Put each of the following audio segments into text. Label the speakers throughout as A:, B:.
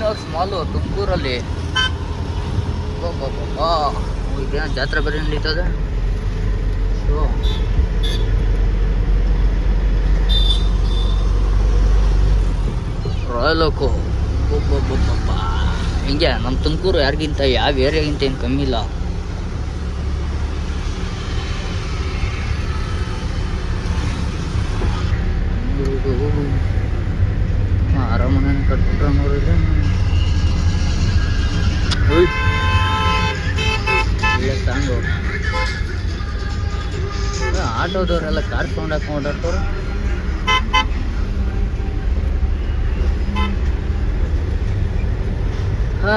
A: ಐನಾಕ್ಸ್ ಮಾಲು ತುಮಕೂರಲ್ಲಿ ಜಾತ್ರೆ ಬರೀ ನಡೀತದೆ. ರಾಯಲ್ ಓಕು ಹಿಂಗೆ? ನಮ್ಮ ತುಮಕೂರು ಯಾರಿಗಿಂತ, ಯಾವ ಏರಿಯಾಗಿಂತ ಏನು ಕಮ್ಮಿ ಇಲ್ಲ. ಅರಮನೆ ಕಟ್ಬಿಟ್ರ ನೋಡಿದ್ರೆ ಒಳ್ಳೆ ಸಾಂಗು ಆಟೋದವರೆಲ್ಲ ಕಾರ್ ಸೌಂಡ್ ಹಾಕೊಂಡು ಓಡಾಡ್ತವ್ರು ಹಾ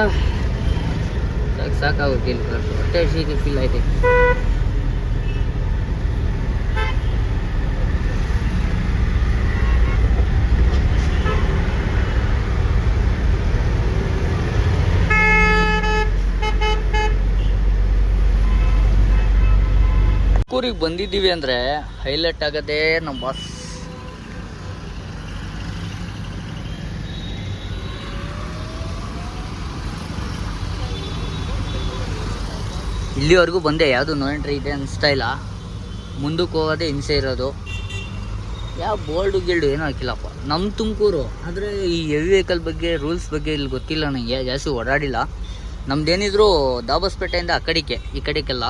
A: ಸಾಕು ಸಾಕಾಗುತ್ತೆ ಇಲ್ಲಿ ಹೊಟ್ಟೆ ಹಸಿಗೆ ಫೀಲ್ ಆಯ್ತು. ತುಮಕೂರಿಗೆ ಬಂದಿದ್ದೀವಿ ಅಂದರೆ ಹೈಲೈಟ್ ಆಗೋದೇ ನಮ್ಮ ಬಾಸ್ ಇಲ್ಲಿವರೆಗೂ ಬಂದೆ ಯಾವುದು ನೋ ಎಂಟ್ರಿ ಇದೆ ಅನಿಸ್ತಾ ಇಲ್ಲ. ಮುಂದಕ್ಕೆ ಹೋಗೋದೇ ಹಿಂಸೆ ಇರೋದು. ಯಾವ ಬೋಲ್ಡು ಗಿಲ್ಡು ಏನೂ ಹಾಕಿಲ್ಲಪ್ಪ. ನಮ್ಮ ತುಮಕೂರು. ಆದರೆ ಈ ಹೆವಿ ವೆಹಿಕಲ್ ಬಗ್ಗೆ ರೂಲ್ಸ್ ಬಗ್ಗೆ ಇಲ್ಲಿ ಗೊತ್ತಿಲ್ಲ ನನಗೆ ಜಾಸ್ತಿ ಓಡಾಡಿಲ್ಲ. ನಮ್ದೇನಿದ್ರು ದಾಬಸ್ಪೇಟೆಯಿಂದ ಆ ಕಡೆಗೆ, ಈ ಕಡೆಗೆಲ್ಲ.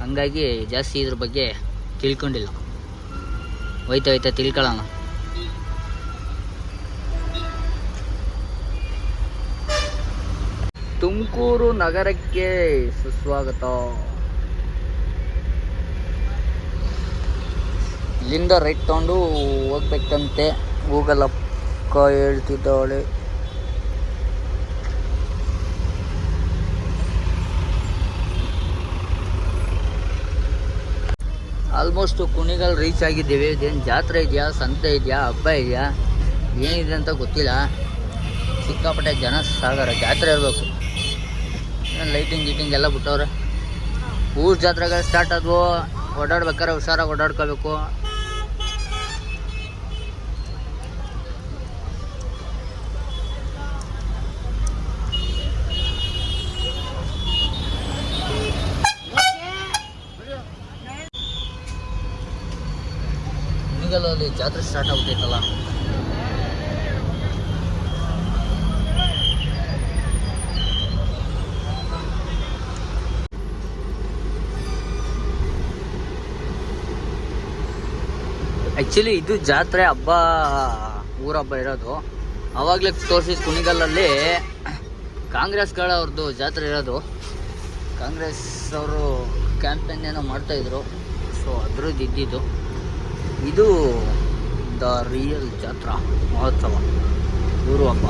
A: ಹಂಗಾಗಿ ಜಾಸ್ತಿ ಇದ್ರ ಬಗ್ಗೆ ತಿಳ್ಕೊಂಡಿಲ್ಲ. ಹೋಯ್ತಾ ಹೋಯ್ತಾ ತಿಳ್ಕೊಳ್ಳೋಣ. ತುಮಕೂರು ನಗರಕ್ಕೆ ಸುಸ್ವಾಗತ. ಇಲ್ಲಿಂದ ರೈಟ್ ತಗೊಂಡು ಹೋಗ್ಬೇಕಂತೆ. ಗೂಗಲ್ ಅಕ್ಕ ಹೇಳ್ತಿದ್ದಾಳೆ. ಆಲ್ಮೋಸ್ಟ್ ಕುಣಿಗಲ್ ರೀಚ್ ಆಗಿದ್ದೀವಿ. ಇದೇನು ಜಾತ್ರೆ ಇದೆಯಾ? ಸಂತೆ ಇದೆಯಾ? ಹಬ್ಬ ಇದೆಯಾ? ಏನಿದೆ ಅಂತ ಗೊತ್ತಿಲ್ಲ. ಸಿಕ್ಕಾಪಟ್ಟೆ ಜನ ಸಾಗರ ಜಾತ್ರೆ ಇರಬೇಕು. ಲೈಟಿಂಗ್ ಗೀಟಿಂಗ್ ಎಲ್ಲ ಬಿಟ್ಟವ್ರೆ. ಊರು ಜಾತ್ರೆಗಳು ಸ್ಟಾರ್ಟ್ ಆದವು. ಓಡಾಡ್ಬೇಕಾದ್ರೆ ಹುಷಾರಾಗಿ ಓಡಾಡ್ಕೋಬೇಕು. ಕುಣಿಗಲಲ್ಲಿ ಜಾತ್ರೆ ಸ್ಟಾರ್ಟ್ ಆಗ್ತೈತಲ್ಲ ಆ್ಯಕ್ಚುಲಿ ಇದು ಜಾತ್ರೆ ಹಬ್ಬ, ಊರ ಹಬ್ಬ ಇರೋದು. ಅವಾಗಲೇ ತೋರಿಸಿದ ಕುಣಿಗಲ್ಲಲ್ಲಿ ಕಾಂಗ್ರೆಸ್ಗಳ ಅವ್ರದ್ದು ಜಾತ್ರೆ ಇರೋದು. ಕಾಂಗ್ರೆಸ್ ಅವರು ಕ್ಯಾಂಪೇನ್ ಏನೋ ಮಾಡ್ತಾಯಿದ್ರು ಸೊ ಅದ್ರದ್ದು ಇದ್ದಿದ್ದು ಇದು ದ ರಿಯಲ್ ಜಾತ್ರಾ ಮಹೋತ್ಸವ. ಊರು ಹಬ್ಬ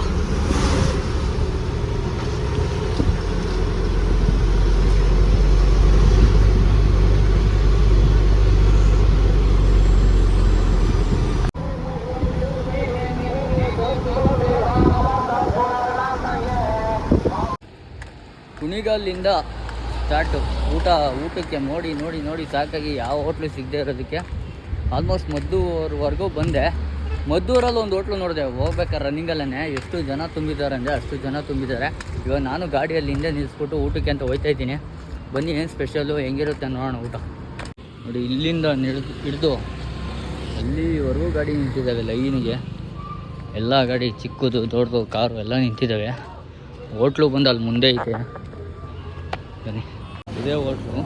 A: ಕುಣಿಗಲ್ಲಿಂದ ಸ್ಟಾರ್ಟು. ಊಟ, ಊಟಕ್ಕೆ ನೋಡಿ ನೋಡಿ ನೋಡಿ ಸಾಕಾಗಿ ಯಾವ ಹೋಟ್ಲು ಸಿಗದೆ ಇರೋದಕ್ಕೆ? ಆಲ್ಮೋಸ್ಟ್ ಮದ್ದೂರ್ವರೆಗೂ ಬಂದೆ. ಮದ್ದೂರಲ್ಲಿ ಒಂದು ಹೋಟ್ಲು ನೋಡಿದೆ ಹೋಗ್ಬೇಕಾರೆ ರನ್ನಿಂಗಲ್ಲೇ ಎಷ್ಟು ಜನ ತುಂಬಿದ್ದಾರೆ ಅಂದರೆ ಅಷ್ಟು ಜನ ತುಂಬಿದ್ದಾರೆ. ಇವಾಗ ನಾನು ಗಾಡಿಯಲ್ಲಿ ಹಿಂದೆ ನಿಲ್ಲಿಸ್ಬಿಟ್ಟು ಊಟಕ್ಕೆ ಅಂತ ಹೋಯ್ತಾ ಇದ್ದೀನಿ. ಬನ್ನಿ, ಏನು ಸ್ಪೆಷಲು ಹೆಂಗಿರುತ್ತೆ ನೋಡೋಣ ಊಟ. ನೋಡಿ, ಇಲ್ಲಿಂದ ನಿಡ್ದು ಹಿಡ್ದು ಅಲ್ಲಿವರೆಗೂ ಗಾಡಿ ನಿಂತಿದ್ದಾವೆ ಲೈನಿಗೆ. ಎಲ್ಲ ಗಾಡಿ ಚಿಕ್ಕದು, ದೊಡ್ಡದು, ಕಾರು ಎಲ್ಲ ನಿಂತಿದ್ದಾವೆ. ಹೋಟ್ಲು ಬಂದು ಅಲ್ಲಿ ಮುಂದೆ ಐತೆ. ಬನ್ನಿ. ಇದೇ ಹೋಟ್ಲು.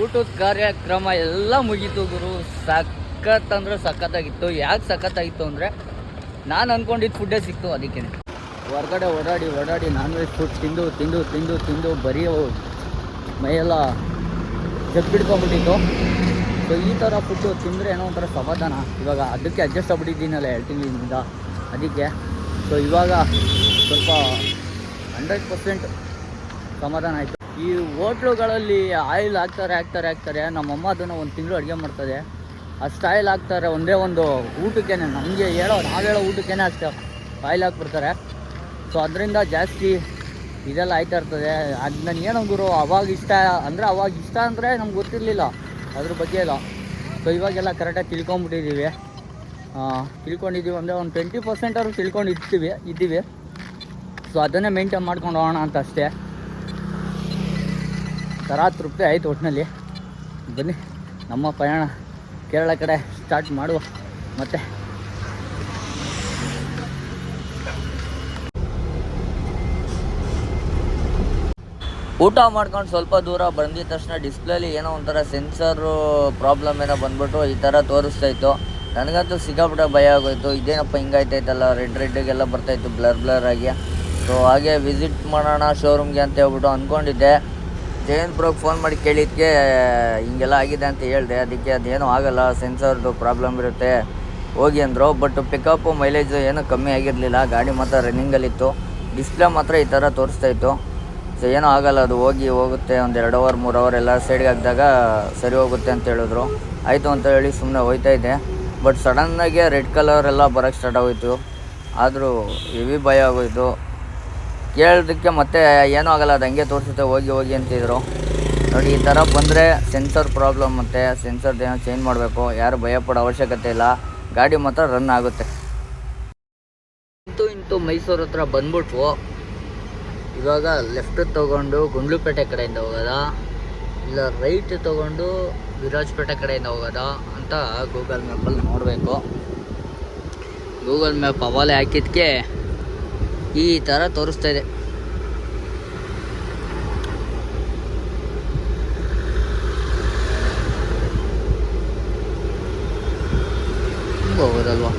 A: ಊಟದ ಕಾರ್ಯಕ್ರಮ ಎಲ್ಲ ಮುಗೀತು ಗುರು. ಸಖತ್ ಅಂದ್ರೆ ಸಖತ್ತಾಗಿತ್ತು. ಯಾಕೆ ಸಖತ್ತಾಗಿತ್ತು ಅಂದರೆ ನಾನು ಅಂದ್ಕೊಂಡಿದ್ದು ಫುಡ್ಡೇ ಸಿಕ್ತು ಅದಕ್ಕೆ ಹೊರಗಡೆ ಓಡಾಡಿ ಓಡಾಡಿ ನಾನ್ ವೆಜ್ ಫುಡ್ ತಿಂದು ತಿಂದು ತಿಂದು ತಿಂದು ಬರೀ ಮೈಯೆಲ್ಲ ಜಗ್ಬಿಡ್ಕೊಂಬಿಟ್ಟಿತ್ತು ಸೊ ಈ ಥರ ಫುಡ್ಡು ತಿಂದರೆ ಏನೋ ಒಂಥರ ಸಮಾಧಾನ. ಇವಾಗ ಅದಕ್ಕೆ ಅಡ್ಜಸ್ಟ್ ಆಗ್ಬಿಟ್ಟಿದ್ದೀನಲ್ಲ ಎರಡು ತಿಂಗಳಿಂದ. ಅದಕ್ಕೆ. ಸೊ ಇವಾಗ ಸ್ವಲ್ಪ ಹಂಡ್ರೆಡ್ ಪರ್ಸೆಂಟ್ ಸಮಾಧಾನ ಆಯಿತು. ಈ ಹೋಟ್ಲುಗಳಲ್ಲಿ ಆಯಿಲ್ ಹಾಕ್ತಾರೆ ಹಾಕ್ತಾರೆ ಹಾಕ್ತಾರೆ. ನಮ್ಮಮ್ಮ ಅದನ್ನು ಒಂದು ತಿಂಗಳು ಅಡುಗೆ ಮಾಡ್ತದೆ. ಅಷ್ಟು ಆಯಿಲ್ ಹಾಕ್ತಾರೆ, ಒಂದೇ ಒಂದು ಊಟಕ್ಕೆ ನಮಗೆ ಹೇಳೋ, ನಾವು ಹೇಳೋ ಊಟಕ್ಕೆ ಅಷ್ಟು ಆಯಿಲ್ ಹಾಕ್ಬಿಡ್ತಾರೆ. ಸೊ ಅದರಿಂದ ಜಾಸ್ತಿ ಇದೆಲ್ಲ ಆಯ್ತಾ ಇರ್ತದೆ. ಅದು ನನಗೇನೋ ಗುರು, ಅವಾಗ ಇಷ್ಟ, ಅಂದರೆ ಅವಾಗ ಇಷ್ಟ ಅಂದರೆ ನಮ್ಗೆ ಗೊತ್ತಿರಲಿಲ್ಲ ಅದ್ರ ಬಗ್ಗೆ ಎಲ್ಲ. ಸೊ ಇವಾಗೆಲ್ಲ ಕರೆಕ್ಟಾಗಿ ತಿಳ್ಕೊಂಬಿಟ್ಟಿದ್ದೀವಿ ತಿಳ್ಕೊಂಡಿದ್ದೀವಿ ಅಂದರೆ ಒಂದು ಟ್ವೆಂಟಿ ಪರ್ಸೆಂಟ್ ಅವ್ರು ತಿಳ್ಕೊಂಡು ಇರ್ತೀವಿ ಇದ್ದೀವಿ. ಸೊ ಅದನ್ನೇ ಮೇಂಟೈನ್ ಮಾಡ್ಕೊಂಡು ಹೋಗೋಣ ಅಂತ ಅಷ್ಟೇ. ಥರ ತೃಪ್ತಿ ಆಯಿತು ಒಟ್ಟಿನಲ್ಲಿ ಬನ್ನಿ, ನಮ್ಮ ಪ್ರಯಾಣ ಕೇರಳ ಕಡೆ ಸ್ಟಾರ್ಟ್ ಮಾಡುವ. ಮತ್ತೆ. ಊಟ ಮಾಡ್ಕೊಂಡು ಸ್ವಲ್ಪ ದೂರ ಬಂದಿದ ತಕ್ಷಣ ಡಿಸ್ಪ್ಲೇಲಿ ಏನೋ ಒಂಥರ ಸೆನ್ಸರು ಪ್ರಾಬ್ಲಮ್ ಏನೋ ಬಂದ್ಬಿಟ್ಟು ಈ ಥರ ತೋರಿಸ್ತಾ ಇತ್ತು. ನನಗಂತೂ ಸಿಕ್ಕಾಪಟ್ಟೆ ಭಯ ಆಗೋಯ್ತು. ಇದೇನಪ್ಪ ಹಿಂಗಾಯ್ತೈತಲ್ಲ ರೆಡ್ ರೆಡ್ಗೆಲ್ಲ ಬರ್ತಾಯಿತ್ತು ಬ್ಲರ್ ಬ್ಲರ್ ಆಗಿ. ಸೊ ಹಾಗೆ ವಿಸಿಟ್ ಮಾಡೋಣ ಶೋರೂಮ್ಗೆ ಅಂತ ಹೇಳ್ಬಿಟ್ಟು ಅಂದ್ಕೊಂಡಿದ್ದೆ. ಜಯಂತ್ ಬ್ರೋಗೆ ಫೋನ್ ಮಾಡಿ ಕೇಳಿದ್ದಕ್ಕೆ ಹಿಂಗೆಲ್ಲ ಆಗಿದೆ ಅಂತ ಹೇಳಿದೆ. ಅದಕ್ಕೆ ಅದೇನೂ ಆಗಲ್ಲ ಸೆನ್ಸರ್ದು ಪ್ರಾಬ್ಲಮ್ ಇರುತ್ತೆ, ಹೋಗಿ ಅಂದರು. ಬಟ್ ಪಿಕಪ್ಪು ಮೈಲೇಜು ಏನೂ ಕಮ್ಮಿ ಆಗಿರಲಿಲ್ಲ. ಗಾಡಿ ಮಾತ್ರ ರನ್ನಿಂಗಲ್ಲಿತ್ತು ಡಿಸ್ಪ್ಲೇ ಮಾತ್ರ ಈ ಥರ ತೋರಿಸ್ತಾ ಇತ್ತು. ಸೊ ಏನೂ ಆಗಲ್ಲ. ಅದು ಹೋಗಿ ಹೋಗುತ್ತೆ. ಒಂದು ಎರಡು ಅವರ್ ಮೂರು ಅವರ್ ಎಲ್ಲ ಸೈಡ್ಗೆ ಹಾಕಿದಾಗ ಸರಿ ಹೋಗುತ್ತೆ ಅಂತ ಹೇಳಿದ್ರು. ಆಯಿತು ಅಂತ ಹೇಳಿ ಸುಮ್ಮನೆ ಹೋಯ್ತಾ ಇದ್ದೆ. ಬಟ್ ಸಡನ್ನಾಗೆ ರೆಡ್ ಕಲರ್ ಎಲ್ಲ ಬರೋಕ್ಕೆ ಸ್ಟಾರ್ಟ್ ಆಗೋಯ್ತು. ಆದರೂ ಹೆವಿ ಭಯ ಆಗೋಯ್ತು. ಕೇಳೋದಕ್ಕೆ ಮತ್ತೆ ಏನೂ ಆಗಲ್ಲ ಅದು ಹಂಗೆ ತೋರಿಸುತ್ತೆ, ಹೋಗಿ ಹೋಗಿ ಅಂತಿದ್ರು. ನೋಡಿ, ಈ ಥರ ಬಂದರೆ ಸೆನ್ಸರ್ ಪ್ರಾಬ್ಲಮ್ ಮತ್ತು ಸೆನ್ಸರ್ದು ಏನೋ ಚೇಂಜ್ ಮಾಡಬೇಕು. ಯಾರು ಭಯಪಡೋ ಅವಶ್ಯಕತೆ ಇಲ್ಲ. ಗಾಡಿ ಮಾತ್ರ ರನ್ ಆಗುತ್ತೆ. ಇಂತೂ ಇಂತೂ ಮೈಸೂರು ಹತ್ರ ಬಂದ್ಬಿಟ್ವು. ಇವಾಗ ಲೆಫ್ಟ್ ತೊಗೊಂಡು ಗುಂಡ್ಲುಪೇಟೆ ಕಡೆಯಿಂದ ಹೋಗೋದಾ? ಇಲ್ಲ ರೈಟ್ ತೊಗೊಂಡು ವಿರಾಜಪೇಟೆ ಕಡೆಯಿಂದ ಹೋಗೋದಾ ಅಂತ ಗೂಗಲ್ ಮ್ಯಾಪಲ್ಲಿ ನೋಡಬೇಕು. ಗೂಗಲ್ ಮ್ಯಾಪ್ ಅವಾಲೆ ಹಾಕಿದ್ದಕ್ಕೆ ಈ ಥರ ತೋರಿಸ್ತಾ ಇದೆ. ಹಿಂಗ್ ಹೋಗೋದಲ್ವಾ?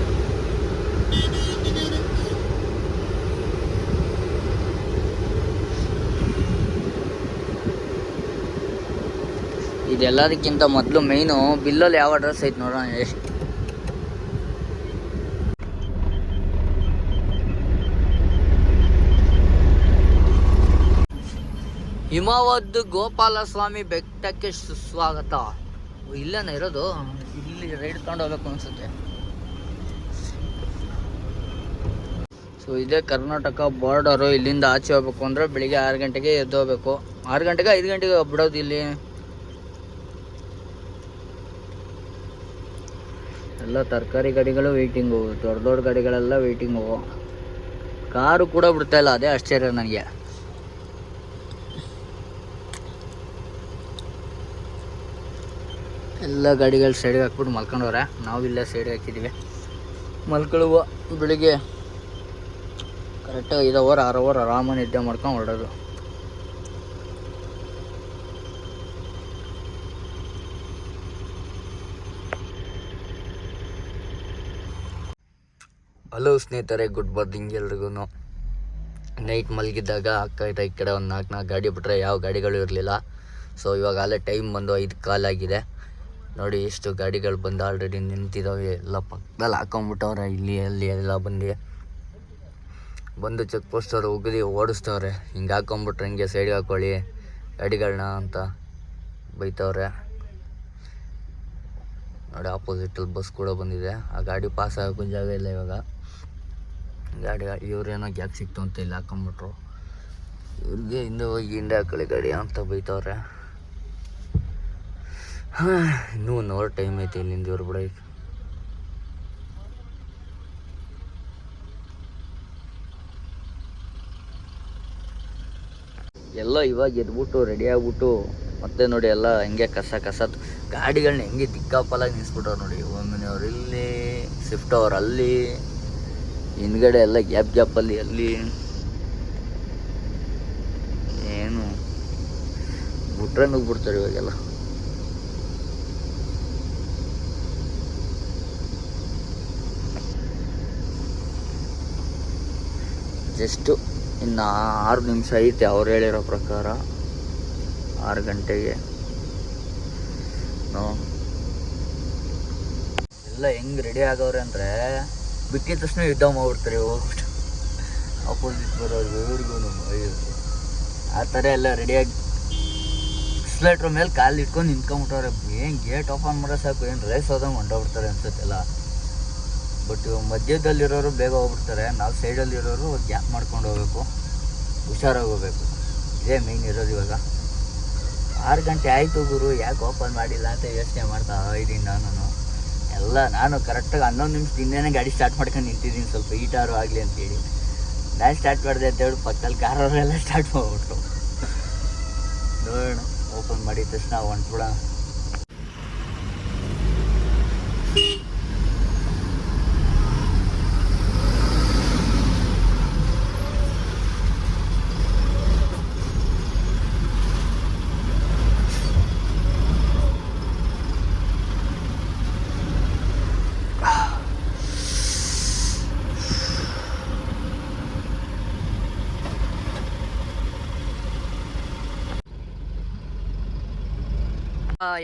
A: ಇದೆಲ್ಲದಕ್ಕಿಂತ ಮೊದಲು ಮೈನು ಬಿಲ್ಲಲ್ಲಿ ಯಾವ ಅಡ್ರೆಸ್ ಐತೆ ನೋಡೋಣ, ಎಷ್ಟು ಹಿಮವದ್ ಗೋಪಾಲಸ್ವಾಮಿ ಬೆಟ್ಟಕ್ಕೆ ಸುಸ್ವಾಗತ. ಇಲ್ಲೇನ ಇರೋದು? ಇಲ್ಲಿ ರೈಡ್ ತಗೊಂಡು ಹೋಗ್ಬೇಕು ಅನ್ಸುತ್ತೆ. ಸೊ ಇದೇ ಕರ್ನಾಟಕ ಬಾರ್ಡರು ಇಲ್ಲಿಂದ ಆಚೆ ಹೋಗ್ಬೇಕು ಅಂದ್ರೆ ಬೆಳಿಗ್ಗೆ ಆರು ಗಂಟೆಗೆ ಎದ್ದು ಹೋಗ್ಬೇಕು. ಆರು ಗಂಟೆಗೆ ಐದು ಗಂಟೆಗೆ ಬಿಡೋದು ಇಲ್ಲಿ. ಎಲ್ಲ ತರಕಾರಿ ಗಾಡಿಗಳು ವೆಯ್ಟಿಂಗು ದೊಡ್ಡ ದೊಡ್ಡ ಗಾಡಿಗಳೆಲ್ಲ ವೆಯ್ಟಿಂಗು ಕಾರು ಕೂಡ ಬಿಡ್ತಾ ಇಲ್ಲ, ಅದೇ ಆಶ್ಚರ್ಯ ನನಗೆ. ಎಲ್ಲ ಗಾಡಿಗಳು ಸೈಡ್ಗೆ ಹಾಕ್ಬಿಟ್ಟು ಮಲ್ಕೊಂಡವ್ರೆ. ನಾವು ಇಲ್ಲ ಸೈಡ್ಗೆ ಹಾಕಿದ್ದೀವಿ. ಮಲ್ಕೊಳ್ಳುವ ಬೆಳಿಗ್ಗೆ ಕರೆಕ್ಟಾಗಿ ಐದು ಅವರ್ ಆರು ಅವರ್ ಆರಾಮ ನಿದ್ದೆ ಮಾಡ್ಕೊಂಡು ಹೊರಡೋದು. ಹಲೋ ಸ್ನೇಹಿತರೆ ಗುಡ್ ಮಾರ್ನಿಂಗ್ ಎಲ್ರಿಗೂ ನೈಟ್ ಮಲಗಿದ್ದಾಗ ಅಕ್ಕ ಈ ಕಡೆ ಒಂದು ನಾಲ್ಕು ನಾಲ್ಕು ಗಾಡಿ ಬಿಟ್ಟರೆ ಯಾವ ಗಾಡಿಗಳು ಇರಲಿಲ್ಲ. ಸೊ ಇವಾಗ ಅಲ್ಲೇ ಟೈಮ್ ಬಂದು ಐದು ಕಾಲಾಗಿದೆ ನೋಡಿ ಎಷ್ಟು ಗಾಡಿಗಳು ಬಂದು ಆಲ್ರೆಡಿ ನಿಂತಿದ್ದಾವೆ ಎಲ್ಲ ಪಕ್ಕದಲ್ಲಿ ಹಾಕೊಂಡ್ಬಿಟ್ಟವ್ರೆ, ಇಲ್ಲಿ, ಅಲ್ಲಿ ಎಲ್ಲ ಬಂದು. ಬಂದು ಚೆಕ್ ಪೋಸ್ಟ್ ಅವ್ರು ಉಗಿದು ಓಡಿಸ್ತವ್ರೆ. ಹಿಂಗೆ ಹಾಕೊಂಬಿಟ್ರೆ ಹಿಂಗೆ ಸೈಡ್ಗೆ ಹಾಕೊಳ್ಳಿ ಗಾಡಿಗಳನ್ನ ಅಂತ ಬೈತವ್ರೆ. ನೋಡಿ ಆಪೋಸಿಟಲ್ಲಿ ಬಸ್ ಕೂಡ ಬಂದಿದೆ. ಆ ಗಾಡಿ ಪಾಸ್ ಆಗೋಕ್ಕೂ ಜಾಗ ಇಲ್ಲ ಇವಾಗ. ಗಾಡಿ, ಇವ್ರೇನೋ ಗ್ಯಾಪ್ ಸಿಕ್ತು ಅಂತ ಇಲ್ಲಿ ಹಾಕೊಂಬಿಟ್ರು ಇವ್ರಿಗೆ ಹಿಂದೆ ಹೋಗಿ ಹಿಂದೆ ಹಾಕೊಳ್ಳಿ ಗಾಡಿ ಅಂತ ಬೈತವ್ರೆ. ಹಾಂ ಇನ್ನೂ ಒನ್ ಅವರ್ ಟೈಮ್ ಐತೆ ಇಲ್ಲಿಂದ ಇವ್ರ ಬಿಡ ಎಲ್ಲ ಇವಾಗ ಎದ್ಬಿಟ್ಟು ರೆಡಿ ಆಗ್ಬಿಟ್ಟು, ಮತ್ತೆ ನೋಡಿ ಎಲ್ಲ ಹೆಂಗೆ ಕಸ ಕಸ ಗಾಡಿಗಳನ್ನ ಹೆಂಗೆ ದಿಕ್ಕಾಪಲಾಗಿ ನಿಲ್ಸ್ಬಿಟ್ಟವ್ರು ನೋಡಿ. ಒಮ್ಮೆ ಅವ್ರು ಇಲ್ಲಿ ಸ್ವಿಫ್ಟ್ ಅವ್ರು ಅಲ್ಲಿ, ಹಿಂದ್ಗಡೆ ಎಲ್ಲ ಗ್ಯಾಪ್ ಗ್ಯಾಪಲ್ಲಿ ಅಲ್ಲಿ ಏನು? ಬಿಟ್ರೆ ನುಗ್ಬಿಡ್ತಾರೆ ಇವಾಗೆಲ್ಲ. ಜಸ್ಟು ಇನ್ನು ಆರು ನಿಮಿಷ ಐತೆ ಅವ್ರು ಹೇಳಿರೋ ಪ್ರಕಾರ. ಆರು ಗಂಟೆಗೆ. ಎಲ್ಲ ಹೆಂಗೆ ರೆಡಿ ಆಗವ್ರೆ ಅಂದರೆ ಬಿಟ್ಟಿದ ತಕ್ಷಣ ಯುದ್ಧ ಮಾಡ್ಬಿಡ್ತಾರೆ ಹೋಗ್ಬಿಟ್ಟು ಅಪೋಸಿಟ್ ಬರೋರು ಇವ್ರಿಗೂ ಆ ಥರ ಎಲ್ಲ ರೆಡಿಯಾಗಿ ಎಕ್ಸ್ಲೇಟ್ರ್ ಮೇಲೆ ಕಾಲು ಇಟ್ಕೊಂಡು ನಿಂತ್ಕೊಂಬಿಟ್ಟವ್ರೆ ಏನು ಗೇಟ್ ಓಪನ್ ಮಾಡೋ ಸಾಕು, ಏನು ರೇಸ್ ಹೋದಂಗೆ ಹೊಂಡೋಗ್ಬಿಡ್ತಾರೆ ಅನ್ಸುತ್ತೆಲ್ಲ ಬಟ್ ಮಧ್ಯದಲ್ಲಿರೋರು ಬೇಗ ಹೋಗ್ಬಿಡ್ತಾರೆ. ನಾವು ಸೈಡಲ್ಲಿರೋರು ಗ್ಯಾಪ್ ಮಾಡ್ಕೊಂಡು ಹೋಗ್ಬೇಕು. ಹುಷಾರಾಗಿ ಹೋಗ್ಬೇಕು ಇದೇ ಮೇಯ್ನ್ ಇರೋದು ಇವಾಗ. ಆರು ಗಂಟೆ ಆಯಿತು ಗುರು, ಯಾಕೆ ಓಪನ್ ಮಾಡಿಲ್ಲ ಅಂತ ಯೋಚನೆ ಮಾಡ್ತಾ ಇದ್ದೀನಿ ನಾನು ಎಲ್ಲ ನಾನು ಕರೆಕ್ಟಾಗಿ ಹನ್ನೊಂದು ನಿಮಿಷ ಹಿಂದೆನೇ ಗಾಡಿ ಸ್ಟಾರ್ಟ್ ಮಾಡ್ಕೊಂಡು ನಿಂತಿದ್ದೀನಿ. ಸ್ವಲ್ಪ ಈಟಾರು ಆಗಲಿ ಅಂತೇಳಿ ನಾನು ಸ್ಟಾರ್ಟ್ ಮಾಡಿದೆ ಅಂತ ಹೇಳಿ ಪಕ್ಕದಲ್ಲಿ ಕಾರವರೆಲ್ಲ ಸ್ಟಾರ್ಟ್ ಮಾಡಿಬಿಟ್ರು. ನೋಡೋಣ ಓಪನ್ ಮಾಡಿದ ತಕ್ಷಣ ಹೊಂಟ್ಬಿಡ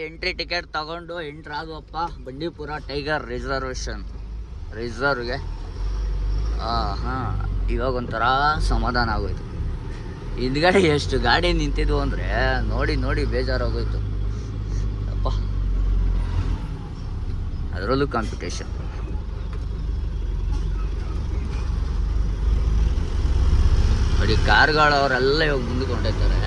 A: ಎಂಟ್ರಿ ಟಿಕೆಟ್ ತಗೊಂಡು ಎಂಟ್ರ್ ಆಗುವಪ್ಪ ಬಂಡೀಪುರ ಟೈಗರ್ ರಿಸರ್ವೇಷನ್. ರಿಸರ್ವ್ಗೆ. ಹಾಂ, ಇವಾಗ ಒಂಥರ ಸಮಾಧಾನ ಆಗೋಯ್ತು. ಹಿಂದ್ಗಡೆ ಎಷ್ಟು ಗಾಡಿ ನಿಂತಿದ್ವು ಅಂದರೆ ನೋಡಿ ನೋಡಿ ಬೇಜಾರಾಗೋಯ್ತು. ಅಪ್ಪ ಅದರಲ್ಲೂ ಕಾಂಪಿಟೇಷನ್ ನೋಡಿ, ಕಾರ್ಗಳವರೆಲ್ಲ ಇವಾಗ ಮುಂದಕ್ಕೆ ಹೊಂಟೈತಾರೆ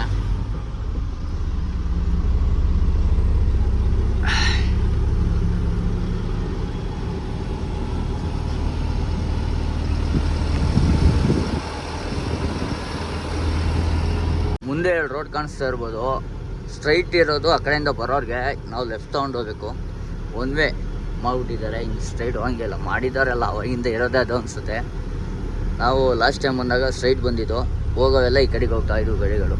A: ಮುಂದೆ ರೋಡ್ ಕಾಣಿಸ್ತಾ ಇರ್ಬೋದು. ಸ್ಟ್ರೈಟ್ ಇರೋದು ಆ ಕಡೆಯಿಂದ ಬರೋರಿಗೆ ನಾವು ಲೆಫ್ಟ್ ತೊಗೊಂಡು ಹೋಗ್ಬೇಕು ಒನ್ ವೇ ಮಾಡಿಬಿಟ್ಟಿದ್ದಾರೆ ಹಿಂಗೆ ಸ್ಟ್ರೈಟ್ ಹೋಗಂಗಿಲ್ಲ. ಮಾಡಿದಾರಲ್ಲ ಅವಾಗಿಂದ ಇರೋದೇ ಅದು ಅನಿಸುತ್ತೆ. ನಾವು ಲಾಸ್ಟ್ ಟೈಮ್ ಬಂದಾಗ ಸ್ಟ್ರೈಟ್ ಬಂದಿದ್ದು. ಹೋಗೋವೆಲ್ಲ ಈ ಕಡೆಗೆ ಹೋಗ್ತಾ ಇದ್ವು ಗಾಡಿಗಳು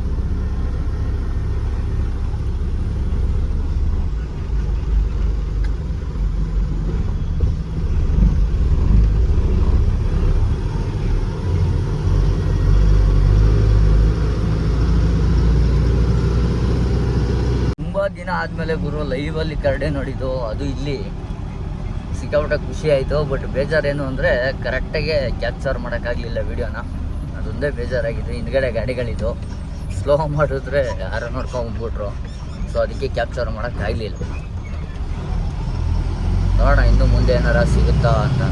A: ತುಂಬ ಆದಮೇಲೆ ಗುರು ಲೈವಲ್ಲಿ ಕರಡೆ ನೋಡಿದ್ದು, ಅದು ಇಲ್ಲಿ ಸಿಕ್ಕಾಪಟ್ಟೆ ಖುಷಿ ಆಯಿತು. ಬಟ್ ಬೇಜಾರೇನು ಅಂದರೆ ಕರೆಕ್ಟಾಗೆ ಕ್ಯಾಪ್ಚರ್ ಮಾಡೋಕ್ಕಾಗಲಿಲ್ಲ ವಿಡಿಯೋನ ಅದೊಂದೇ ಬೇಜಾರಾಗಿದೆ. ಹಿಂದ್ಗಡೆ ಗಾಡಿಗಳಿದ್ದು. ಸ್ಲೋ ಮಾಡಿದ್ರೆ ಯಾರೋ ನೋಡ್ಕೊಂಡ್ಬಿಟ್ರು ಸೊ ಅದಕ್ಕೆ ಕ್ಯಾಪ್ಚರ್ ಮಾಡೋಕ್ಕಾಗಲಿಲ್ಲ. ನೋಡೋಣ, ಇನ್ನು ಮುಂದೆ ಏನಾರ ಸಿಗುತ್ತಾ ಅಂತ.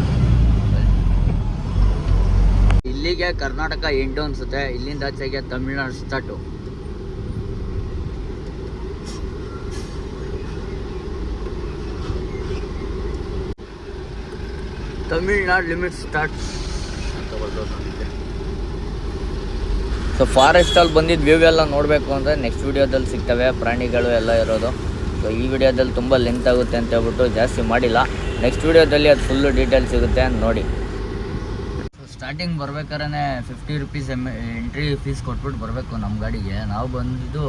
A: ಇಲ್ಲಿಗೆ ಕರ್ನಾಟಕ ಎಂಟು ಅನಿಸುತ್ತೆ. ಇಲ್ಲಿಂದ ಆಚೆಗೆ Tamil Nadu start Tamil Nadu limit start so ಫಾರೆಸ್ಟಲ್ಲಿ ಬಂದಿದ್ದ ವ್ಯೂ ಎಲ್ಲ ನೋಡಬೇಕು ಅಂದರೆ ನೆಕ್ಸ್ಟ್ ವೀಡಿಯೋದಲ್ಲಿ ಸಿಗ್ತವೆ, ಪ್ರಾಣಿಗಳು ಎಲ್ಲ ಇರೋದು. ಸೊ ಈ ವಿಡಿಯೋದಲ್ಲಿ ತುಂಬ ಲೆಂತ್ ಆಗುತ್ತೆ ಅಂತ ಹೇಳ್ಬಿಟ್ಟು ಜಾಸ್ತಿ ಮಾಡಿಲ್ಲ. ನೆಕ್ಸ್ಟ್ ವೀಡಿಯೋದಲ್ಲಿ ಅದು ಫುಲ್ಲು ಡೀಟೇಲ್ ಸಿಗುತ್ತೆ ನೋಡಿ. ಸ್ಟಾರ್ಟಿಂಗ್ ಬರ್ಬೇಕಾದ್ರೆ ಫಿಫ್ಟಿ ರುಪೀಸ್ ಎಂ ಎಂಟ್ರಿ ಫೀಸ್ ಕೊಟ್ಬಿಟ್ಟು ಬರಬೇಕು ನಮ್ಮ ಗಾಡಿಗೆ. ನಾವು ಬಂದಿದ್ದು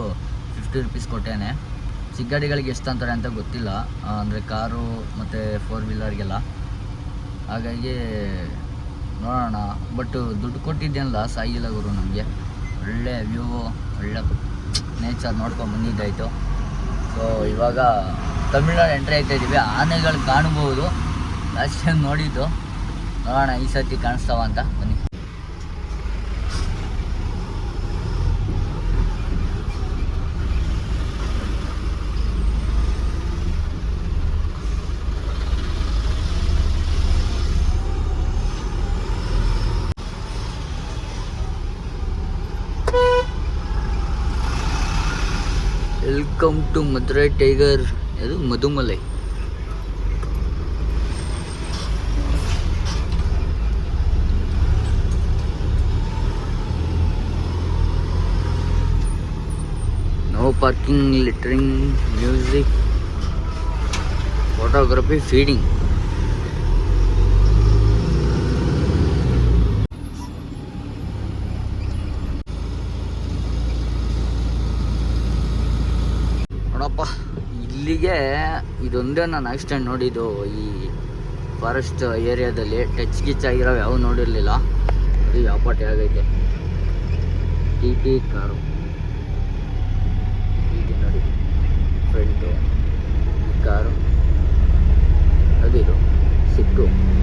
A: ಫಿಫ್ಟಿ ರುಪೀಸ್ ಕೊಟ್ಟೇನೆ. ಚಿಕ್ಕ ಗಾಡಿಗಳಿಗೆ ಎಷ್ಟು ಅಂತಾರೆ ಅಂತ ಗೊತ್ತಿಲ್ಲ. ಅಂದರೆ ಕಾರು ಮತ್ತು ಫೋರ್ ವೀಲರ್ಗೆಲ್ಲ ಹಾಗಾಗಿ ನೋಡೋಣ. ಬಟ್ ದುಡ್ಡು ಕೊಟ್ಟಿದ್ದೇನು ಲಾಸ್ ಆಗಿಲ್ಲ ಗುರು ನಮಗೆ. ಒಳ್ಳೆ ವ್ಯೂ ಒಳ್ಳೆ ನೇಚರ್ ನೋಡ್ಕೊಂಡು ಬಂದಿದ್ದಾಯಿತು. ಸೊ ಇವಾಗ ತಮಿಳ್ನಾಡು ಎಂಟ್ರಿ ಆಗ್ತಾ ಇದ್ದೀವಿ ಆನೆಗಳು ಕಾಣ್ಬೋದು. ಲಾಸ್ಟ್ ಟೈಮ್ ನೋಡಿದ್ದು. ನೋಡೋಣ ಈ ಸರ್ತಿ ಕಾಣಿಸ್ತಾವ ಅಂತ. ಬನ್ನಿ. வெல்கம் டு மதுரை டைகர் அது Mudumalai no parking littering music photography feeding ಇದೊಂದೇ ನಾನು ಆಕ್ಸಿಡೆಂಟ್ ನೋಡಿದ್ದು. ಈ ಫಾರೆಸ್ಟ್ ಏರಿಯಾದಲ್ಲಿ ಟಚ್ ಗಿಚ್ ಆಗಿರೋ ಯಾವ ನೋಡಿರಲಿಲ್ಲ. ಅದು ಯಾಪಾಟಿ ಆಗೈತೆ. T T car. ಟಿ ನೋಡಿ. Front car. ಅದಿದು. ಸಿಕ್ಕು.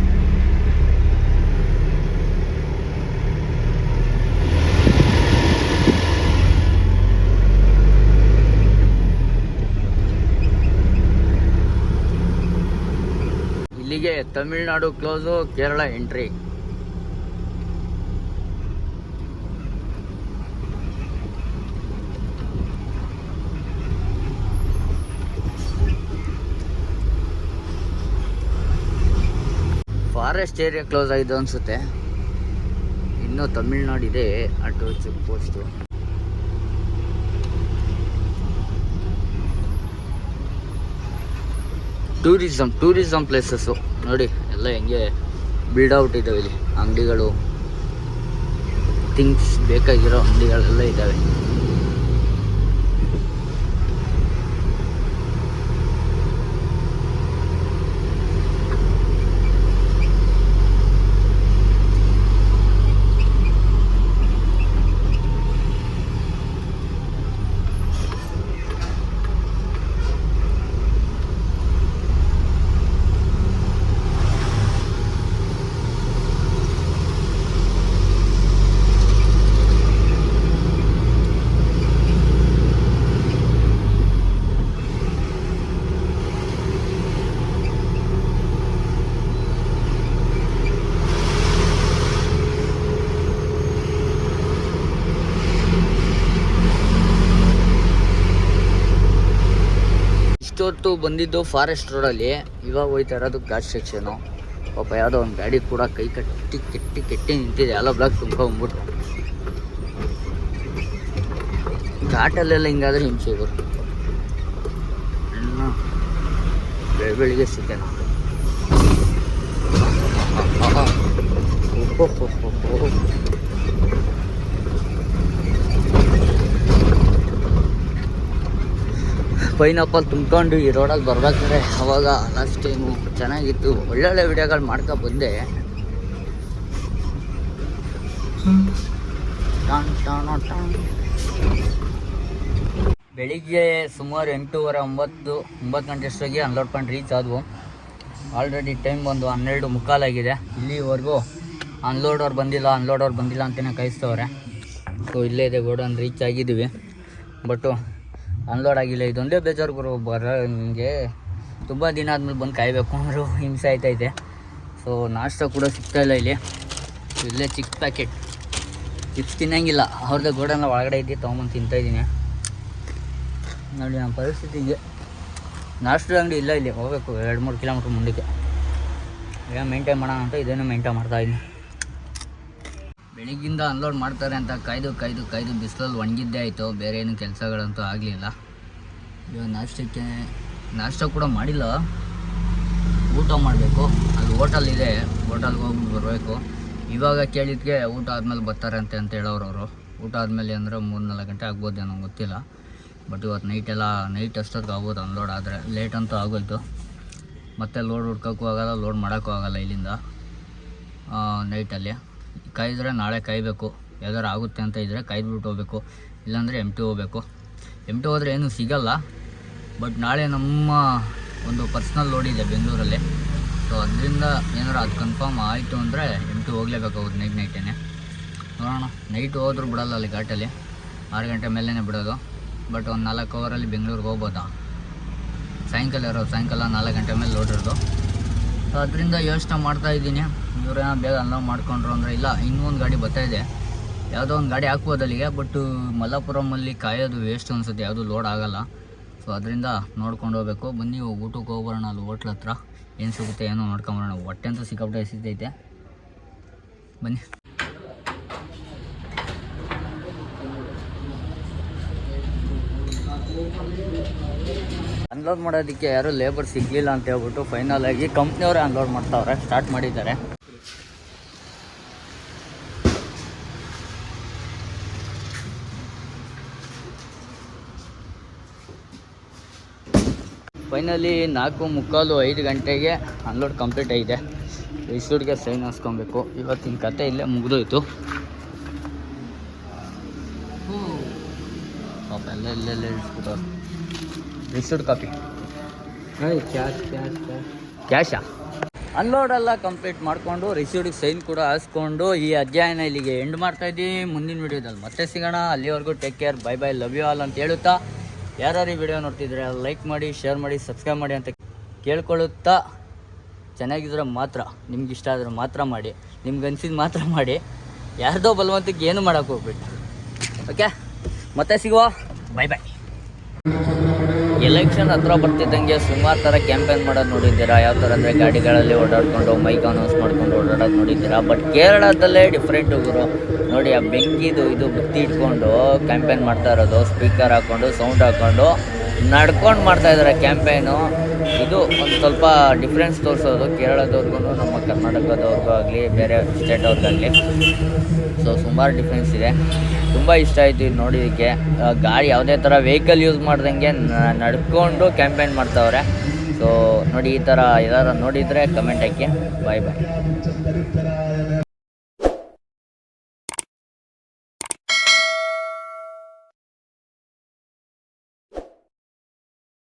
A: ಹೀಗೆ Tamil Nadu close Kerala entry forest area close ಆಗಿದೆ ಅನಿಸುತ್ತೆ. ಇನ್ನೂ ತಮಿಳ್ನಾಡಿದೆ auto check post tourism tourism places ನೋಡಿ ಎಲ್ಲ ಹೆಂಗೆ ಔಟ್ ಇದ್ದಾವೆ ಇಲ್ಲಿ. ಅಂಗಡಿಗಳು ಥಿಂಗ್ಸ್ ಬೇಕಾಗಿರೋ ಅಂಗಡಿಗಳೆಲ್ಲ ಇದ್ದಾವೆ ಇಷ್ಟೊತ್ತು ಬಂದಿದ್ದು ಫಾರೆಸ್ಟ್ ರೋಡಲ್ಲಿ ಇವಾಗ ಹೋಯ್ತಾ ಇರೋದು ಘಾಟ್ ಸೆಕ್ಷನು ಪಾಪ ಯಾವುದೋ ಒಂದು ಗಾಡಿ ಕೂಡ ಕೈ ಕಟ್ಟಿ ಕೆಟ್ಟಿ ಕೆಟ್ಟಿ ನಿಂತಿದೆ. ಎಲ್ಲ ಬ್ಲಾಕ್ ತುಂಬ್ಕೊಂಬಿಟ್ಟು ಘಾಟಲ್ಲೆಲ್ಲ ಹಿಂಗಾದ್ರೆ ಹಿಂಸೆ ಇವರು. ಬೆಳಗ್ಗೆ ಓಹೋ. ಪೈನಾಪಲ್ ತುಂಬ್ಕೊಂಡು ಈ ರೋಡಲ್ಲಿ ಬರ್ಬೇಕಾದ್ರೆ ಅವಾಗ ಲಾಸ್ಟ್ ಟೈಮು ಚೆನ್ನಾಗಿತ್ತು. ಒಳ್ಳೊಳ್ಳೆ ವಿಡಿಯೋಗಳು ಮಾಡ್ಕೊ ಬಂದೆ. ಬೆಳಿಗ್ಗೆ ಸುಮಾರು ಎಂಟೂವರೆ ಒಂಬತ್ತು ಒಂಬತ್ತು ಗಂಟೆ ಅಷ್ಟೊಗೆ ಅನ್ಲೋಡ್ ಪಾಯಿಂಟ್ ರೀಚ್ ಆದವು. ಆಲ್ರೆಡಿ ಟೈಮ್ ಬಂದು ಹನ್ನೆರಡು ಮುಕ್ಕಾಲಾಗಿದೆ ಇಲ್ಲಿವರೆಗೂ ಅನ್ಲೋಡ್ ಅವ್ರು ಬಂದಿಲ್ಲ ಅನ್ಲೋಡ್ ಅವ್ರು ಬಂದಿಲ್ಲ ಅಂತಲೇ ಕಾಯಿಸ್ತವ್ರೆ. ಸೊ ಇಲ್ಲೇ ಇದೆ, ಗೋಡನ್ ರೀಚ್ ಆಗಿದ್ದೀವಿ. ಬಟ್ಟು ಅನ್ಲೋಡ್ ಆಗಿಲ್ಲ. ಇದೊಂದೇ ಬೇಜಾರು ಗುರು ನಿಮಗೆ ತುಂಬ ದಿನ ಆದ್ಮೇಲೆ ಬಂದು ಕಾಯಬೇಕು ಅಂದರು ಹಿಂಸೆ ಆಯ್ತೈತೆ ಸೊ ನಾಷ್ಟ ಕೂಡ ಸಿಗ್ತಾ ಇಲ್ಲ ಇಲ್ಲಿ. ಇಲ್ಲೇ ಚಿಕ್ಕ ಪ್ಯಾಕೆಟ್ ಚಿಪ್ಸ್ ತಿನ್ನಂಗಿಲ್ಲ. ಅವ್ರದ್ದು ಗೋಡನ್ನ ಒಳಗಡೆ ಇದ್ದು ತೊಗೊಂಬಂದು ತಿಂತಾಯಿದ್ದೀನಿ ನೋಡಿ ನಮ್ಮ ಪರಿಸ್ಥಿತಿಗೆ ನಾಷ್ಟ ಅಂಗಡಿ ಇಲ್ಲ ಇಲ್ಲಿ. ಹೋಗ್ಬೇಕು. ಎರಡು ಮೂರು ಕಿಲೋಮೀಟ್ರ್ ಮುಂದಕ್ಕೆ. ಏನು ಮೇಂಟೈನ್ ಮಾಡೋಣ ಅಂತ ಇದೇನು ಮೇಂಟೈನ್ ಮಾಡ್ತಾಯಿದ್ದೀನಿ ಬೆಳಿಗ್ಗಿಂದ ಅನ್ಲೋಡ್ ಮಾಡ್ತಾರೆ ಅಂತ ಕಾಯ್ದು ಕಾಯ್ದು ಕಾಯ್ದು ಬಿಸಿಲಲ್ಲಿ ಒಣಗಿದ್ದೇ ಆಯಿತು. ಬೇರೆ ಏನು ಕೆಲಸಗಳಂತೂ ಆಗಲಿಲ್ಲ. ಇವಾಗ ನಾಷ್ಟಕ್ಕೆ, ನಾಷ್ಟ ಕೂಡ ಮಾಡಿಲ್ಲ. ಊಟ ಮಾಡಬೇಕು. ಅಲ್ಲಿ ಹೋಟಲ್ ಇದೆ. ಹೋಟಲ್ಗೆ ಹೋಗ್ಬಿಟ್ಟು ಬರಬೇಕು. ಇವಾಗ ಕೇಳಿದ್ಕೆ ಊಟ ಆದಮೇಲೆ ಬರ್ತಾರೆ ಅಂತ ಹೇಳೋರು ಅವರು ಊಟ ಆದಮೇಲೆ ಅಂದರೆ ಮೂರು ನಾಲ್ಕು ಗಂಟೆ ಆಗ್ಬೋದು ನನಗೆ ಗೊತ್ತಿಲ್ಲ. ಬಟ್ ಇವತ್ತು ನೈಟೆಲ್ಲ ನೈಟ್ ಅಷ್ಟೊತ್ತಿಗೆ ಆಗ್ಬೋದು ಅನ್ಲೋಡ್ ಆದರೆ ಲೇಟ್ ಅಂತೂ ಆಗೋಯ್ತು. ಮತ್ತೆ ಲೋಡ್ ಹುಡ್ಕೋಕ್ಕೂ ಆಗಲ್ಲ ಲೋಡ್ ಮಾಡೋಕ್ಕೂ ಆಗಲ್ಲ ಇಲ್ಲಿಂದ ನೈಟಲ್ಲಿ ಕಾಯಿದ್ರೆ ನಾಳೆ ಕಾಯಬೇಕು. ಯಾವ್ದಾರು ಆಗುತ್ತೆ ಅಂತ ಇದ್ದರೆ ಕಾಯ್ದುಬಿಟ್ಟು ಹೋಗ್ಬೇಕು. ಇಲ್ಲಾಂದರೆ ಎಂ ಟಿ ಹೋಗ್ಬೇಕು. ಎಂ ಟಿ ಹೋದರೆ ಏನೂ ಸಿಗಲ್ಲ. ಬಟ್ ನಾಳೆ ನಮ್ಮ ಒಂದು ಪರ್ಸ್ನಲ್ ಲೋಡ್ ಇದೆ ಬೆಂಗಳೂರಲ್ಲಿ. ಸೊ ಅದರಿಂದ ಏನಾರು ಅದು ಕನ್ಫರ್ಮ್ ಆಯಿತು ಅಂದರೆ ಎಂ ಟಿ ಹೋಗ್ಲೇಬೇಕಾಗುತ್ತೆ ನೈಟ್ ನೈಟೇ ನೋಡೋಣ. ನೈಟ್ ಹೋದರೂ ಬಿಡಲ್ಲ ಅಲ್ಲಿ ಘಾಟಲ್ಲಿ. ಆರು ಗಂಟೆ ಮೇಲೇ ಬಿಡೋದು. ಬಟ್ ಒಂದು ನಾಲ್ಕು ಅವರಲ್ಲಿ ಬೆಂಗಳೂರಿಗೆ ಹೋಗ್ಬೋದಾ? ಸಾಯಂಕಾಲ ಇರೋದು. ಸಾಯಂಕಾಲ ನಾಲ್ಕು ಗಂಟೆ ಮೇಲೆ ಲೋಡ್ ಇರೋದು. ಸೊ ಅದರಿಂದ ಯೋಚನೆ ಮಾಡ್ತಾ ಇದ್ದೀನಿ. ಇವರೇನೋ ಬೇಗ ಅನ್ಲೋ ಮಾಡ್ಕೊಂಡ್ರು ಅಂದರೆ ಇಲ್ಲ, ಇನ್ನೂ ಒಂದು ಗಾಡಿ ಬರ್ತಾ ಇದೆ. ಯಾವುದೋ ಒಂದು ಗಾಡಿ ಹಾಕ್ಬೋದು ಅಲ್ಲಿಗೆ ಬಟ್ ಮಲ್ಲಾಪುರಮಲ್ಲಿ ಕಾಯೋದು ವೇಸ್ಟ್ ಅನ್ಸುತ್ತೆ, ಯಾವುದು ಲೋಡ್ ಆಗಲ್ಲ. ಸೊ ಅದರಿಂದ ನೋಡ್ಕೊಂಡು ಹೋಗ್ಬೇಕು. ಬನ್ನಿ ಊಟಕ್ಕೆ ಹೋಗ್ಬರೋಣ ಅಲ್ಲಿ ಹೋಟ್ಲ್ ಹತ್ರ. ಏನು ಸಿಗುತ್ತೆ, ಏನೋ ನೋಡ್ಕೊಂಬರೋಣ. ಹೊಟ್ಟೆ ಅಂತೂ ಸಿಕ್ಕಾಪಟ್ಟೆ ಸಿಗ್ತೈತೆ ಬನ್ನಿ. ಅನ್ಲೋಡ್ ಮಾಡೋದಕ್ಕೆ ಯಾರು ಲೇಬರ್ ಸಿಗ್ಲಿಲ್ಲ ಅಂತ ಹೇಳ್ಬಿಟ್ಟು ಫೈನಲ್ ಆಗಿ ಕಂಪ್ನಿಯವರೇ ಅನ್ಲೋಡ್ ಮಾಡ್ತಾವ್ರೆ ಸ್ಟಾರ್ಟ್ ಮಾಡಿದ್ದಾರೆ. ಫೈನಲಿ ನಾಲ್ಕು ಮುಕ್ಕಾಲು ಐದು ಗಂಟೆಗೆ ಅನ್ಲೋಡ್ ಕಂಪ್ಲೀಟ್ ಆಗಿದೆ. ರಿಸೂಟ್ಗೆ ಸೈನ್ ಹಾಸ್ಕೊಬೇಕು. ಇವತ್ತಿನ ಕತೆ ಇಲ್ಲೇ ಮುಗಿದೋಯ್ತು. ಎಲ್ಲ ಇಲ್ಲೆಲ್ಲ receipt copy
B: cash cash cash
A: ಕ್ಯಾಶಾ unload ಎಲ್ಲ ಕಂಪ್ಲೀಟ್ ಮಾಡಿಕೊಂಡು ರಿಸೀವ್ಡಿಗೆ ಸೈನ್ ಕೂಡ ಹಾಸ್ಕೊಂಡು ಈ ಅಧ್ಯಯನ ಇಲ್ಲಿಗೆ ಎಂಡ್ ಮಾಡ್ತಾ ಇದ್ದೀವಿ. ಮುಂದಿನ ವಿಡಿಯೋದಲ್ಲಿ ಮತ್ತೆ ಸಿಗೋಣ. ಅಲ್ಲಿವರೆಗೂ take care bye bye love you all ಅಂತ ಹೇಳುತ್ತಾ. ಯಾರ್ಯಾರು ಈ ವಿಡಿಯೋ ನೋಡ್ತಿದ್ರೆ ಲೈಕ್ ಮಾಡಿ ಶೇರ್ ಮಾಡಿ ಸಬ್ಸ್ಕ್ರೈಬ್ ಮಾಡಿ ಅಂತ ಕೇಳ್ಕೊಳ್ಳುತ್ತಾ. ಚೆನ್ನಾಗಿದ್ರೆ ಮಾತ್ರ ನಿಮ್ಗೆ ಇಷ್ಟ ಆದರೆ ಮಾತ್ರ ಮಾಡಿ ನಿಮ್ಗೆ ಅನ್ಸಿದ ಮಾತ್ರ ಮಾಡಿ. ಯಾರ್ದೋ ಬಲವಂತಕ್ಕೆ ಏನು ಮಾಡೋಕೆ ಹೋಗ್ಬಿಟ್ಟು ಓಕೆ ಮತ್ತೆ ಸಿಗುವ. ಬೈ ಬೈ ಎಲೆಕ್ಷನ್ ಹತ್ರ ಬರ್ತಿದ್ದಂಗೆ ಸುಮಾರು ಥರ ಕ್ಯಾಂಪೇನ್ ಮಾಡೋದು ನೋಡಿದ್ದೀರಾ? ಯಾವ ಥರ ಅಂದರೆ ಗಾಡಿಗಳಲ್ಲಿ ಓಡಾಡಿಕೊಂಡು ಮೈಕ್ ಅನೌನ್ಸ್ ಮಾಡ್ಕೊಂಡು ಓಡಾಡೋದು ನೋಡಿದ್ದೀರಾ? ಬಟ್ ಕೇರಳದಲ್ಲೇ ಡಿಫ್ರೆಂಟ್ ಗುರು. ನೋಡಿ, ಆ ಬೆಂಕಿದು ಇದು ಬುತ್ತಿ ಇಟ್ಕೊಂಡು ಕ್ಯಾಂಪೇನ್ ಮಾಡ್ತಾ ಇರೋದು ಸ್ಪೀಕರ್ ಹಾಕ್ಕೊಂಡು ಸೌಂಡ್ ಹಾಕ್ಕೊಂಡು ನಡ್ಕೊಂಡು ಮಾಡ್ತಾ ಇದ್ದಾರೆ ಕ್ಯಾಂಪೇನು. ಇದು ಒಂದು ಸ್ವಲ್ಪ ಡಿಫ್ರೆನ್ಸ್ ತೋರಿಸೋದು ಕೇರಳದವ್ರಿಗೂ ನಮ್ಮ ಕರ್ನಾಟಕದವ್ರಿಗೂ ಆಗಲಿ, ಬೇರೆ ಸ್ಟೇಟ್ ಅವ್ರಿಗಾಗಲಿ. ಸೊ ಸುಮಾರು ಡಿಫ್ರೆನ್ಸ್ ಇದೆ. ತುಂಬ ಇಷ್ಟ ಆಯಿತು ಇದು ನೋಡಿದ್ದಕ್ಕೆ ಗಾಡಿ ಯಾವುದೇ ಥರ ವೆಹಿಕಲ್ ಯೂಸ್ ಮಾಡ್ದಂಗೆ ನಡ್ಕೊಂಡು ಕ್ಯಾಂಪೇನ್ ಮಾಡ್ತಾವ್ರೆ. ಸೊ ನೋಡಿ ಈ ಥರ ಯಾರು ನೋಡಿದರೆ ಕಮೆಂಟ್ ಹಾಕಿ. ಬಾಯ್ ಬಾಯ್